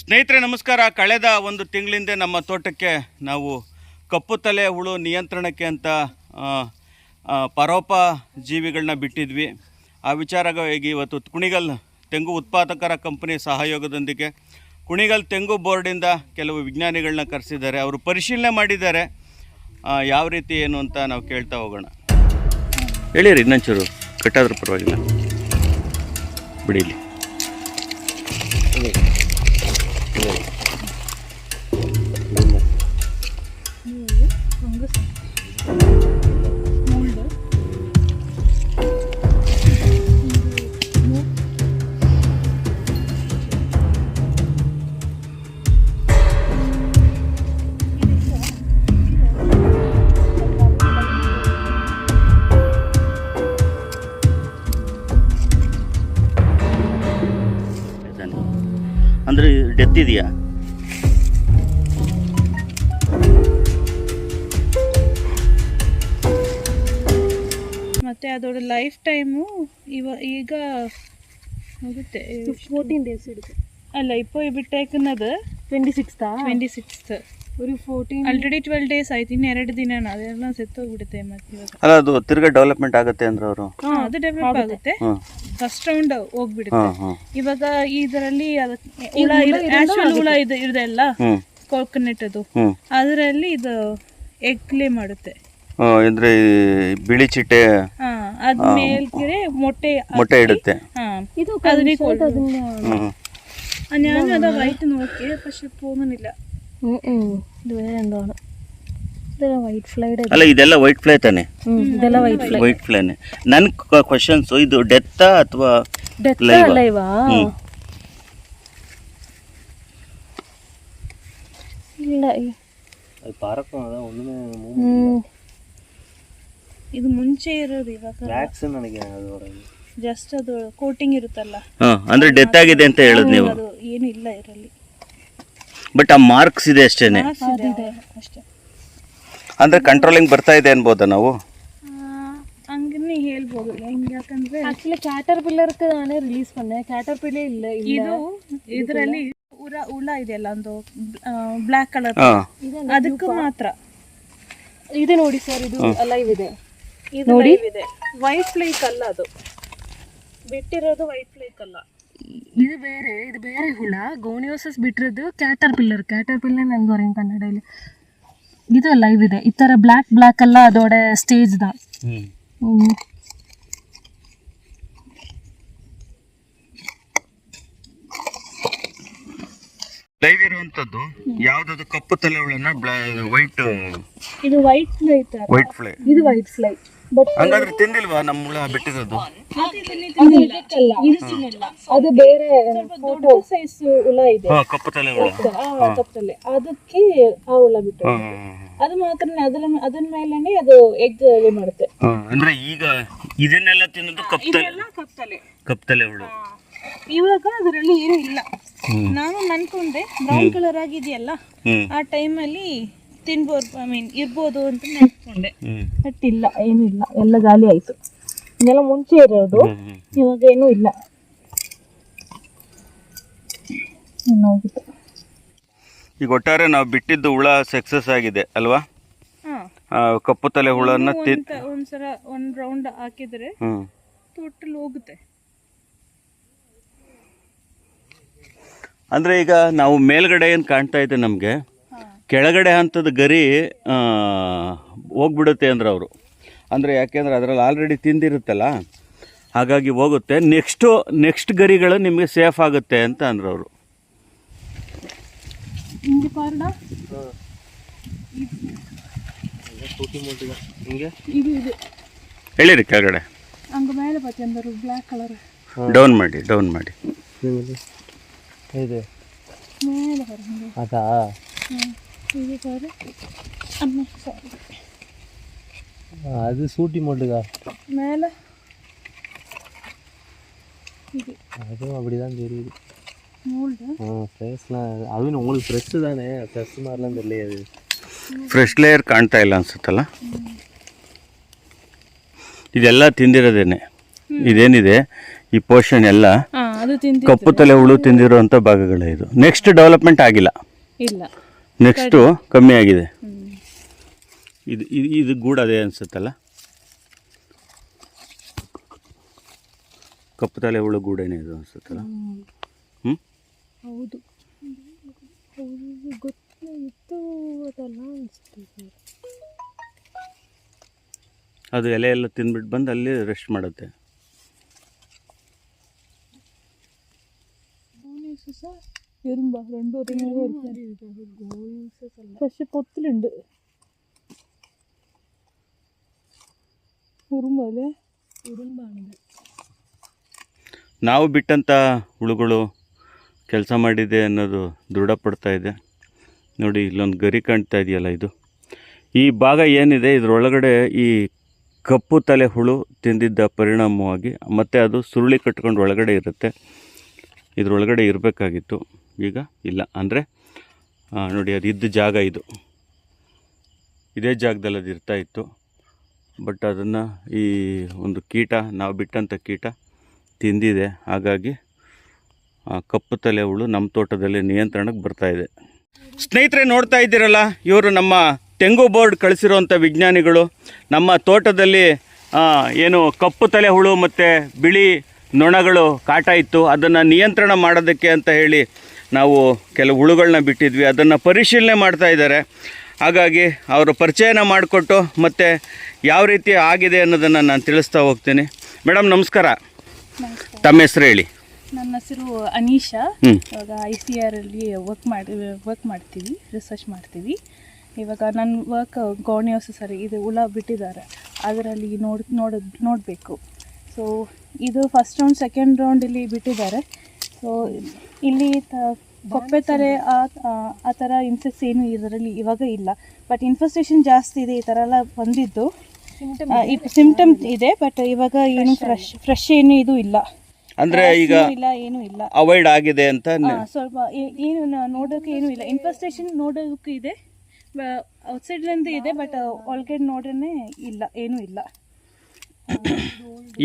ಸ್ನೇಹಿತರೆ ನಮಸ್ಕಾರ. ಕಳೆದ ಒಂದು ತಿಂಗಳಿಂದ ನಮ್ಮ ತೋಟಕ್ಕೆ ನಾವು ಕಪ್ಪು ತಲೆ ಹುಳು ನಿಯಂತ್ರಣಕ್ಕೆ ಅಂತ ಪರೋಪ ಜೀವಿಗಳನ್ನ ಬಿಟ್ಟಿದ್ವಿ. ಆ ವಿಚಾರವಾಗಿ ಇವತ್ತು ಕುಣಿಗಲ್ ತೆಂಗು ಉತ್ಪಾದಕರ ಕಂಪನಿ ಸಹಯೋಗದೊಂದಿಗೆ ಕುಣಿಗಲ್ ತೆಂಗು ಬೋರ್ಡಿಂದ ಕೆಲವು ವಿಜ್ಞಾನಿಗಳನ್ನ ಕರೆಸಿದ್ದಾರೆ. ಅವರು ಪರಿಶೀಲನೆ ಮಾಡಿದ್ದಾರೆ. ಯಾವ ರೀತಿ ಏನು ಅಂತ ನಾವು ಕೇಳ್ತಾ ಹೋಗೋಣ. ಹೇಳಿರಿ ಇನ್ನೊಂಚೂರು ಕಟ್ಟಾದ್ರೂ ಪರವಾಗಿಲ್ಲ. ಬಿಡಿಲಿ ಅಂದ್ರೆ ಡೆತ್ ಇದೆಯಾ? ಮತ್ತೆ ಅದರ ಲೈಫ್ ಟೈಮು ಇವ ಈಗ ಹೋಗುತ್ತೆ. ಫೋರ್ಟೀನ್ ಡೇಸ್ ಇಡುತ್ತೆ ಅಲ್ಲ ಇಪ್ಪ ಬಿಟ್ಟೇಕನ್ನದು ಟ್ವೆಂಟಿ ಸಿಕ್ಸ್ತಾ ಟ್ವೆಂಟಿ ಸಿಕ್ಸ್ತ್ ഒരു ಫೋರ್ಟೀನ್ ಆಲ್ರೆಡಿ ಟ್ವೆಲ್ ಡೇಸ್ ಆಯ್ತು ಇನ್ನು ಎರಡು ದಿನ ಅದೆಲ್ಲ ಸೆತ್ತೋಗ್ಬಿಡುತ್ತೆ ಮತ್ತೆ ಅಲ್ಲ ಅದು ತಿರ್ಗಾ ಡೆವಲಪ್ಮೆಂಟ್ ಆಗುತ್ತೆ ಅಂದ್ರೆ ಅವರು ಹಾ ಅದು ಡೆವಲಪ್ ಆಗುತ್ತೆ ಫಸ್ಟ್ ರೌಂಡ್ ಹೋಗ್ಬಿಡುತ್ತೆ ಇವಾಗ ಇದರಲ್ಲಿ ಅದಕ್ಕೆ ಹುಳ ನ್ಯಾಚುರಲ್ ಇದೆ ಇದು ಇದೆಲ್ಲ ಅದು ಅದರಲ್ಲಿ ಇದು ಎಗ್ಲೇ ಮಾಡುತ್ತೆ ಅಂದ್ರೆ ಬಿಳಿ ಚಿಟ್ಟೆ ಅದ್ ಮೇಲ್ಗೆರೆ ಮೊಟ್ಟೆ ಮೊಟ್ಟೆ ಇಡುತ್ತೆ ಇದು ಅದನ್ನೇ ಅನ್ಯಾನ ಅದ ವೈಟ್ ನೋಡಕ್ಕೆ ಪಶು ಪೋಮನಿಲ್ಲ ವೈಟ್ ಫ್ಲೈ ಅಲ್ಲ ಇದೆಲ್ಲ ವೈಟ್ ಫ್ಲೈ ತಾನೆ? ಇದೆಲ್ಲ ವೈಟ್ ಫ್ಲೈ ವೈಟ್ ಫ್ಲೈನೆ ನನ್ನ ಕ್ವಶನ್ಸ್ ಇದು ಡೆತ್ತ ಅಥವಾ ಡೆತ್ ಲೈವಾ ಇಲ್ಲ ಇದು ಮುಂಚೆ ಇರೋದು ಇವಾಗ. ನನಗೆ ಜಸ್ಟ್ ಅದು ಕೋಟಿಂಗ್ ಇರುತ್ತಲ್ಲ. ಅಂದ್ರೆ ಡೆತ್ ಆಗಿದೆ ಅಂತ ಹೇಳೋದು ನೀವು. ಬಟ್ ಆ ಮಾರ್ಕ್ಸ್ ಇದೆ ಅಷ್ಟೇನೆ. ಅಷ್ಟೇ. ಅಂದ್ರೆ ಕಂಟ್ರೋಲಿಂಗ್ ಬರ್ತಾ ಇದೆ ಅನ್ಬೋದಾ ನಾವು? ಹಂಗನೇ ಹೇಳ್ಬೋದು. ಹೆಂಗ್ ಯಾಕಂದ್ರೆ ಆಕ್ಚುಲಿ ಕ್ಯಾಟರ್ ಪಿಲ್ಲರ್ಕ್ಕೆ ನಾನೇ ರಿಲೀಸ್ பண்ணேன் ಕ್ಯಾಟರ್ ಪಿಲ್ಲೇ ಇಲ್ಲ. ಇದು ಇದರಲ್ಲಿ ಉರ ಉಳ ಇದೆಯಲ್ಲ ಒಂದು ಬ್ಲಾಕ್ ಕಲರ್ ಅದಕ್ಕೆ ಮಾತ್ರ. ಇದು ನೋಡಿ ಸರ್ ಇದು ಲೈವ್ ಇದೆ. ಇದು ನೋಡಿ. ಇದೆ. ವೈಟ್ ಫ್ಲೇಕ್ ಅಲ್ಲ ಅದು. ಬಿಟ್ಟಿರೋದು ವೈಟ್ ಫ್ಲೇಕ್ ಅಲ್ಲ. ಇದು ಬೇರೆ ಇದು ಬೇರೆ ಹುಳ. ಗೋಣಿಯೋಸಸ್ ಬಿಟ್ಟಿರೋದು ಕ್ಯಾಟರ್ ಪಿಲ್ಲರ್ ಕ್ಯಾಟರ್ ಪಿಲ್ಲರ್ ನಂಗೆ ಬರೋಂಗೆ ಕನ್ನಡಲ್ಲಿ ಇದು ಲೈವ್ ಇದೆ ಈ ಥರ ಬ್ಲ್ಯಾಕ್ ಬ್ಲ್ಯಾಕ್ ಎಲ್ಲ ಅದೋಡೆ ಸ್ಟೇಜ್ದ ಲೈವ್ ಇರುವಂತದ್ದು ಯಾವ್ದಾದ್ರು ಕಪ್ಪು ತಲೆ ಹುಳನ ವೈಟ್ ಇದು ವೈಟ್ ಫ್ಲೈ ವೈಟ್ ಫ್ಲೈ ಇದು ವೈಟ್ ಫ್ಲೈ ಹಂಗಾದ್ರೆ ತಿಂದಿಲ್ವಾ ನಮ್ಮ ಹುಳ ಬಿಟ್ಟಿರೋದು? ಅದು ಬೇರೆ ದೊಡ್ಡ ಸೈಜ್ ಹುಳ ಇದೆ ಹಾ ಕಪ್ಪು ತಲೆ ಹುಳ ಆ ತಲೆ. ಅದಕ್ಕೆ ಆ ಹುಳ ಬಿಟ್ಟು ಅದು ಮಾತ್ರ ಅದರ ಅದನ್ ಮೇಲೇನೆ ಅದು ಎಗ್ ಮಾಡುತ್ತೆ. ಅಂದ್ರೆ ಈಗ ಇದನ್ನೆಲ್ಲ ತಿನ್ನೋದು ಕಪ್ಪು ತಲೆ. ಎಲ್ಲ ಕಪ್ಪಲೆ ಕಪ್ಪು ತಲೆ ಹುಳು. ಇವಾಗ ಅದರಲ್ಲಿ ಏನು ಇಲ್ಲ. ನಾನು ಅನ್ಕೊಂಡೆ ಬ್ರೌನ್ ಕಲರ್ ಆಗಿದೆಯಲ್ಲ ಆ ಟೈಮಲ್ಲಿ ತಿನ್ಬೋದು ಐ ಮೀನ್ ಇರ್ಬೋದು ಅಂತ ನೆನ್ಸ್ಕೊಂಡೆ. ಬಟ್ ಇಲ್ಲ ಏನಿಲ್ಲ ಎಲ್ಲ ಗಾಲಿ ಆಯ್ತು. ಇದೆಲ್ಲ ಮುಂಚೆ ಇರೋದು. ಇವಾಗ ಏನೂ ಇಲ್ಲ. ಹೋಗಿತ್ತು ಈಗ ಒಟ್ಟಾರೆ ನಾವು ಬಿಟ್ಟಿದ್ದು ಹುಳ ಸಕ್ಸಸ್ ಆಗಿದೆ ಅಲ್ವಾ? ಆ, ಕಪ್ಪು ತಲೆ ಹುಳನ್ನ ಒಂದ್ಸಲ ಒಂದ್ ರೌಂಡ್ ಹಾಕಿದ್ರೆ ಟೋಟಲ್ ಹೋಗುತ್ತೆ. ಅಂದ್ರೆ ಈಗ ನಾವು ಮೇಲ್ಗಡೆ ಏನು ಕಾಣ್ತಾ ಇದೆ ನಮಗೆ ಕೆಳಗಡೆ ಹಂತದ ಗರಿ ಹೋಗ್ಬಿಡುತ್ತೆ ಅಂದ್ರೆ ಅವರು. ಅಂದರೆ ಯಾಕೆಂದರೆ ಅದರಲ್ಲಿ ಆಲ್ರೆಡಿ ತಿಂದಿರುತ್ತಲ್ಲ? ಹಾಗಾಗಿ ಹೋಗುತ್ತೆ. ನೆಕ್ಸ್ಟು ನೆಕ್ಸ್ಟ್ ಗರಿಗಳು ನಿಮಗೆ ಸೇಫ್ ಆಗುತ್ತೆ ಅಂತ ಅಂದ್ರೆ ಅವರು. ಹೇಳಿರಿ ಕೆಳಗಡೆ. ಡೌನ್ ಮಾಡಿ ಡೌನ್ ಮಾಡಿ. ಅದಾ? ಹ್ಮ್. ಇದು பாரு ಅಮ್ಮ sorry. அது சூட்டி மட்டுக்கா மேலே இது அதுவும் அப்படிதான் தெரியுது மூல்டு ஆ ஃப்ரெஷ்லாம் அதுவும் உங்களுக்கு ஃப்ரெஷ்ஷு தானே ஃப்ரெஷ் மாதிரிலாம் தெரியலையே அது ಫ್ರೆಶ್ ಲೇಯರ್ ಕಾಣ್ತಾ ಇಲ್ಲ ಅನ್ಸುತ್ತಲ್ಲ ಇದೆಲ್ಲ ತಿಂದಿರೋದೇನೆ ಇದೇನಿದೆ ಈ ಪೋರ್ಷನ್ ಎಲ್ಲ ಹಾಂ ಅದು ತಿಂದಿ ಕಪ್ಪು ತಲೆ ಹುಳು ತಿಂದಿರುವಂಥ ಭಾಗಗಳೇ ಇದು ನೆಕ್ಸ್ಟ್ ಡೆವಲಪ್ಮೆಂಟ್ ಆಗಿಲ್ಲ ಇಲ್ಲ ನೆಕ್ಸ್ಟು ಕಮ್ಮಿ ಆಗಿದೆ. ಇದು ಇದು ಇದು ಗೂಡು ಅದೇ ಅನಿಸುತ್ತಲ್ಲ? ಕಪ್ಪು ತಲೆ ಹುಳು ಗೂಡೇನೆ ಇದು ಅನಿಸುತ್ತಲ್ಲ? ಹ್ಞೂ ಹೌದು. ಅದು ಎಲೆ ಎಲ್ಲ ತಿಂದ್ಬಿಟ್ಟು ಬಂದು ಅಲ್ಲಿ ರೆಸ್ಟ್ ಮಾಡುತ್ತೆ. എറുമ്പ രണ്ടു പക്ഷെ പൊത്തിലുണ്ട് ഉറുമ്പല്ലേ ನಾವು ಬಿಟ್ಟಂಥ ಹುಳುಗಳು ಕೆಲಸ ಮಾಡಿದೆ ಅನ್ನೋದು ದೃಢಪಡ್ತಾ ಇದೆ ನೋಡಿ ಇಲ್ಲೊಂದು ಗರಿ ಕಾಣ್ತಾ ಇದೆಯಲ್ಲ ಇದು ಈ ಭಾಗ ಏನಿದೆ ಇದರೊಳಗಡೆ ಈ ಕಪ್ಪು ತಲೆ ಹುಳು ತಿಂದಿದ್ದ ಪರಿಣಾಮವಾಗಿ ಮತ್ತು ಅದು ಸುರುಳಿ ಕಟ್ಕೊಂಡು ಒಳಗಡೆ ಇರುತ್ತೆ ಇದರೊಳಗಡೆ ಇರಬೇಕಾಗಿತ್ತು ಈಗ ಇಲ್ಲ. ಅಂದರೆ ನೋಡಿ, ಅದು ಇದ್ದ ಜಾಗ ಇದು. ಇದೇ ಜಾಗದಲ್ಲಿ ಅದು ಇರ್ತಾ ಇತ್ತು. ಬಟ್ ಅದನ್ನು ಈ ಒಂದು ಕೀಟ, ನಾವು ಬಿಟ್ಟಂಥ ಕೀಟ ತಿಂದಿದೆ. ಹಾಗಾಗಿ ಕಪ್ಪು ತಲೆ ಹುಳು ನಮ್ಮ ತೋಟದಲ್ಲಿ ನಿಯಂತ್ರಣಕ್ಕೆ ಬರ್ತಾ ಇದೆ. ಸ್ನೇಹಿತರೆ, ನೋಡ್ತಾ ಇದ್ದೀರಲ್ಲ, ಇವರು ನಮ್ಮ ತೆಂಗು ಬೋರ್ಡ್ ಕಳಿಸಿರುವಂಥ ವಿಜ್ಞಾನಿಗಳು. ನಮ್ಮ ತೋಟದಲ್ಲಿ ಏನು ಕಪ್ಪು ತಲೆ ಹುಳು ಮತ್ತು ಬಿಳಿ ನೊಣಗಳು ಕಾಟ ಇತ್ತು. ಅದನ್ನು ನಿಯಂತ್ರಣ ಮಾಡೋದಕ್ಕೆ ಅಂತ ಹೇಳಿ ನಾವು ಕೆಲವು ಹುಳುಗಳನ್ನ ಬಿಟ್ಟಿದ್ವಿ ಅದನ್ನು ಪರಿಶೀಲನೆ ಮಾಡ್ತಾ ಇದ್ದಾರೆ. ಹಾಗಾಗಿ ಅವರು ಪರಿಚಯನ ಮಾಡಿಕೊಟ್ಟು ಮತ್ತು ಯಾವ ರೀತಿ ಆಗಿದೆ ಅನ್ನೋದನ್ನು ನಾನು ತಿಳಿಸ್ತಾ ಹೋಗ್ತೀನಿ. ಮೇಡಮ್ ನಮಸ್ಕಾರ. ತಮ್ಮ ಹೆಸರು ಹೇಳಿ. ನನ್ನ ಹೆಸರು ಅನೀಶಾ. ಇವಾಗ ಐ ಸಿ ಆರಲ್ಲಿ ಅಲ್ಲಿ ವರ್ಕ್ ಮಾಡಿ ವರ್ಕ್ ಮಾಡ್ತೀವಿ ರಿಸರ್ಚ್ ಮಾಡ್ತೀವಿ. ಇವಾಗ ನನ್ನ ವರ್ಕ್ ಗೋಣಿಯೋಸ ಸರಿ ಇದು ಹುಳ ಬಿಟ್ಟಿದ್ದಾರೆ. ಅದರಲ್ಲಿ ನೋಡ್ ನೋಡೋದು ನೋಡಬೇಕು. ಸೊ ಇದು ಫಸ್ಟ್ ರೌಂಡ್ ಸೆಕೆಂಡ್ ರೌಂಡಲ್ಲಿ ಬಿಟ್ಟಿದ್ದಾರೆ. ಸೊ ಇಲ್ಲಿ ತ ಕೊಪ್ಪೆ ತಲೆ ಆ ಆ- ಥರ ಇನ್ಸೆಕ್ಟ್ಸ್ ಏನು ಇದರಲ್ಲಿ ಇವಾಗ ಇಲ್ಲ. ಬಟ್ ಇನ್ಫೆಸ್ಟೇಷನ್ ಜಾಸ್ತಿ ಇದೆ ಈ ಥರ ಎಲ್ಲ ಬಂದಿದ್ದು. ಸಿಂಪ್ಟಮ್ ಇದೆ ಬಟ್ ಇವಾಗ ಏನು ಫ್ರೆಶ್ ಫ್ರೆಶ್ ಏನು ಇದು ಇಲ್ಲ. ಅಂದ್ರೆ ಈಗ ಏನು ಇಲ್ಲ ಏನು ಇಲ್ಲ. ಅವಾಯ್ಡ್ ಆಗಿದೆ ಅಂತ ಸ್ವಲ್ಪ ಏನು ನೋಡೋಕೆ ಏನು ಇಲ್ಲ. ಇನ್ಫೆಸ್ಟೇಷನ್ ನೋಡೋಕೆ ಇದೆ. ಔಟ್ಸೈಡ್ ಇದೆ ಬಟ್ ಒಳಗಡೆ ನೋಡ್ರೇ ಇಲ್ಲ ಏನೂ ಇಲ್ಲ.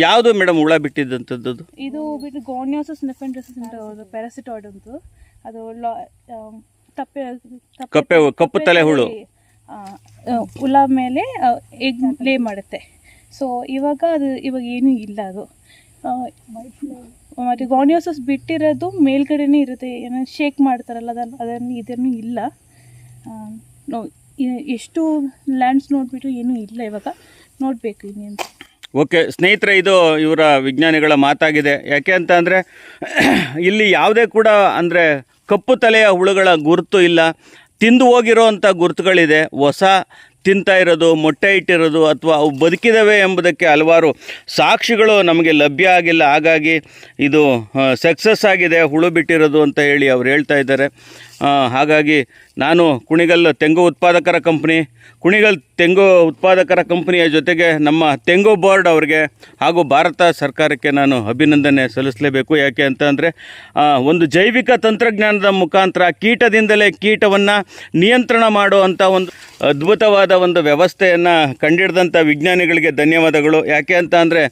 ಯಾವುದು ಮೇಡಮ್ ಹುಳ ಬಿಟ್ಟಿದ್ದಂಥದ್ದು? ಇದು ಬಿಟ್ಟು ಗೋನ್ಯೋಸಸ್ ನೆಫೆಂಡ್ರಸಸ್ ಅಂತ ಪ್ಯಾರಾಸಿಟಾಯ್ಡ್ ಅಂತ ಅದು ತಪ್ಪೆ ಕಪ್ಪೆ ಕಪ್ಪು ತಲೆ ಹುಳು. ಹುಳ ಮೇಲೆ ಎಗ್ ಲೇ ಮಾಡುತ್ತೆ. ಸೊ ಇವಾಗ ಅದು ಇವಾಗ ಏನೂ ಇಲ್ಲ ಅದು. ಮತ್ತು ಗೋಣಿಯೋಸಸ್ ಬಿಟ್ಟಿರೋದು ಮೇಲ್ಗಡೆನೇ ಇರುತ್ತೆ. ಏನೋ ಶೇಕ್ ಮಾಡ್ತಾರಲ್ಲ ಅದನ್ನು ಅದನ್ನು ಇದನ್ನು ಇಲ್ಲ. ಎಷ್ಟು ಲ್ಯಾಂಡ್ಸ್ ನೋಡಿಬಿಟ್ಟು ಏನೂ ಇಲ್ಲ ಇವಾಗ. ನೋಡಬೇಕು ಇನ್ನೇನು. ಓಕೆ, ಸ್ನೇಹಿತರೆ, ಇದು ಇವರ ವಿಜ್ಞಾನಿಗಳ ಮಾತಾಗಿದೆ. ಯಾಕೆ ಅಂತ ಅಂದರೆ, ಇಲ್ಲಿ ಯಾವುದೇ ಕೂಡ ಅಂದರೆ ಕಪ್ಪು ತಲೆಯ ಹುಳುಗಳ ಗುರುತು ಇಲ್ಲ. ತಿಂದು ಹೋಗಿರೋವಂಥ ಗುರುತುಗಳಿದೆ. ಹೊಸ ತಿಂತಾ ಇರೋದು, ಮೊಟ್ಟೆ ಇಟ್ಟಿರೋದು ಅಥವಾ ಅವು ಬದುಕಿದವೆ ಎಂಬುದಕ್ಕೆ ಹಲವಾರು ಸಾಕ್ಷಿಗಳು ನಮಗೆ ಲಭ್ಯ ಆಗಿಲ್ಲ. ಹಾಗಾಗಿ ಇದು ಸಕ್ಸಸ್ ಆಗಿದೆ, ಹುಳು ಬಿಟ್ಟಿರೋದು ಅಂತ ಹೇಳಿ ಅವ್ರು ಹೇಳ್ತಾ ಇದ್ದಾರೆ. ಹಾಗಾಗಿ ನಾನು ಕುಣಿಗಲ್ ತೆಂಗು ಉತ್ಪಾದಕರ ಕಂಪ್ನಿ, ಕುಣಿಗಲ್ ತೆಂಗು ಉತ್ಪಾದಕರ ಕಂಪ್ನಿಯ ಜೊತೆಗೆ ನಮ್ಮ ತೆಂಗು ಬೋರ್ಡ್ ಅವರಿಗೆ ಹಾಗೂ ಭಾರತ ಸರ್ಕಾರಕ್ಕೆ ನಾನು ಅಭಿನಂದನೆ ಸಲ್ಲಿಸಲೇಬೇಕು. ಯಾಕೆ ಅಂತಂದರೆ ಒಂದು ಜೈವಿಕ ತಂತ್ರಜ್ಞಾನದ ಮುಖಾಂತರ ಕೀಟದಿಂದಲೇ ಕೀಟವನ್ನು ನಿಯಂತ್ರಣ ಮಾಡುವಂಥ ಒಂದು ಅದ್ಭುತವಾದ ಒಂದು ವ್ಯವಸ್ಥೆಯನ್ನು ಕಂಡಿಡ್ದಂಥ ವಿಜ್ಞಾನಿಗಳಿಗೆ ಧನ್ಯವಾದಗಳು. ಯಾಕೆ ಅಂತ ಅಂದರೆ,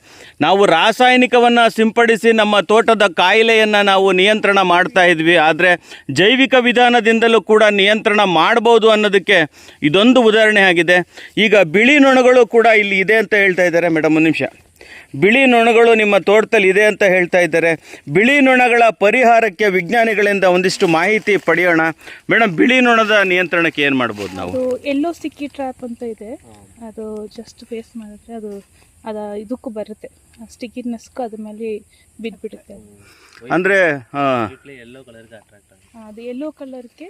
ನಾವು ರಾಸಾಯನಿಕವನ್ನು ಸಿಂಪಡಿಸಿ ನಮ್ಮ ತೋಟದ ಕಾಯಿಲೆಯನ್ನು ನಾವು ನಿಯಂತ್ರಣ ಮಾಡ್ತಾ ಇದ್ವಿ. ಆದರೆ ಜೈವಿಕ ವಿಧಾನದಿಂದಲೂ ಕೂಡ ನಿಯಂತ್ರಣ ಮಾಡ್ಬೋದು ಅನ್ನೋದಕ್ಕೆ ಇದೊಂದು ಉದಾಹರಣೆ ಆಗಿದೆ. ಈಗ ಬಿಳಿ ನೊಣಗಳು ಕೂಡ ಇಲ್ಲಿ ಇದೆ ಅಂತ ಹೇಳ್ತಾ ಇದ್ದಾರೆ ಮೇಡಮ್ ಒಂದು ನಿಮಿಷ. ಬಿಳಿ ನೊಣಗಳು ನಿಮ್ಮ ತೋಟದಲ್ಲಿ ಇದೆ ಅಂತ ಹೇಳ್ತಾ ಇದ್ದಾರೆ. ಬಿಳಿ ನೊಣಗಳ ಪರಿಹಾರಕ್ಕೆ ವಿಜ್ಞಾನಿಗಳಿಂದ ಒಂದಿಷ್ಟು ಮಾಹಿತಿ ಪಡೆಯೋಣ. ಮೇಡಮ್ ಬಿಳಿ ನೊಣದ ನಿಯಂತ್ರಣಕ್ಕೆ ಏನು ಮಾಡ್ಬೋದು ನಾವು? ಎಲ್ಲೋ ಸಿಕ್ಕಿ ಟ್ರ್ಯಾಪ್ ಅಂತ ಇದೆ. ಅದು ಜಸ್ಟ್ ಫೇಸ್ ಮಾಡಿದ್ರೆ ಅದು ಅದ ಇದಕ್ಕೂ ಬರುತ್ತೆ. ಸ್ಟಿಕ್ಕಿನೆಸ್ಗೂ ಅದ್ರ ಮೇಲೆ ಬಿದ್ದುಬಿಡುತ್ತೆ ಅಂದರೆ ಅದು ಎಲ್ಲೋ ಕಲರ್ಗೆ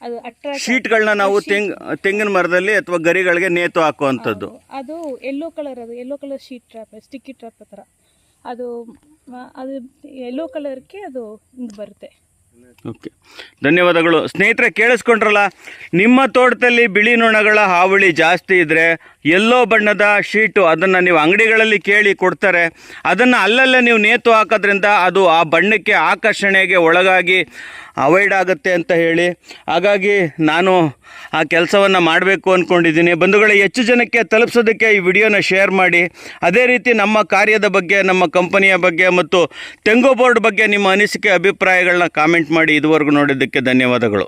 ಅದು ಅಟ್ರಾಕ್ಟ್ ಶೀಟ್ಗಳನ್ನ ನಾವು ತೆಂಗ್ ತೆಂಗಿನ ಮರದಲ್ಲಿ ಅಥವಾ ಗರಿಗಳಿಗೆ ನೇತು ಹಾಕುವಂಥದ್ದು. ಅದು ಎಲ್ಲೋ ಕಲರ್ ಅದು yellow colour sheet trap sticky trap ಥರ ಅದು ಮ- ಅದು ಎಲ್ಲೋ ಕಲರ್ಗೆ ಅದು ಹಿಂಗೆ ಬರುತ್ತೆ. ಓಕೆ ಧನ್ಯವಾದಗಳು. ಸ್ನೇಹಿತರೆ, ಕೇಳಿಸ್ಕೊಂಡ್ರಲ್ಲ, ನಿಮ್ಮ ತೋಟದಲ್ಲಿ ಬಿಳಿ ನೊಣಗಳ ಹಾವಳಿ ಜಾಸ್ತಿ ಇದ್ದರೆ ಎಲ್ಲೋ ಬಣ್ಣದ ಶೀಟು ಅದನ್ನು ನೀವು ಅಂಗಡಿಗಳಲ್ಲಿ ಕೇಳಿ ಕೊಡ್ತಾರೆ. ಅದನ್ನು ಅಲ್ಲಲ್ಲೇ ನೀವು ನೇತು ಹಾಕೋದ್ರಿಂದ ಅದು ಆ ಬಣ್ಣಕ್ಕೆ ಆಕರ್ಷಣೆಗೆ ಒಳಗಾಗಿ ಅವಾಯ್ಡ್ ಆಗುತ್ತೆ ಅಂತ ಹೇಳಿ. ಹಾಗಾಗಿ ನಾನು ಆ ಕೆಲಸವನ್ನು ಮಾಡಬೇಕು ಅಂದ್ಕೊಂಡಿದ್ದೀನಿ ಬಂಧುಗಳೇ, ಹೆಚ್ಚು ಜನಕ್ಕೆ ತಲುಪಿಸೋದಕ್ಕೆ ಈ ವಿಡಿಯೋನ ಶೇರ್ ಮಾಡಿ. ಅದೇ ರೀತಿ ನಮ್ಮ ಕಾರ್ಯದ ಬಗ್ಗೆ, ನಮ್ಮ ಕಂಪನಿಯ ಬಗ್ಗೆ ಮತ್ತು ತೆಂಗು ಬೋರ್ಡ್ ಬಗ್ಗೆ ನಿಮ್ಮ ಅನಿಸಿಕೆ, ಅಭಿಪ್ರಾಯಗಳನ್ನ ಕಾಮೆಂಟ್ ಮಾಡಿ ಇದುವರೆಗೂ ನೋಡಿದ್ದಕ್ಕೆ ಧನ್ಯವಾದಗಳು.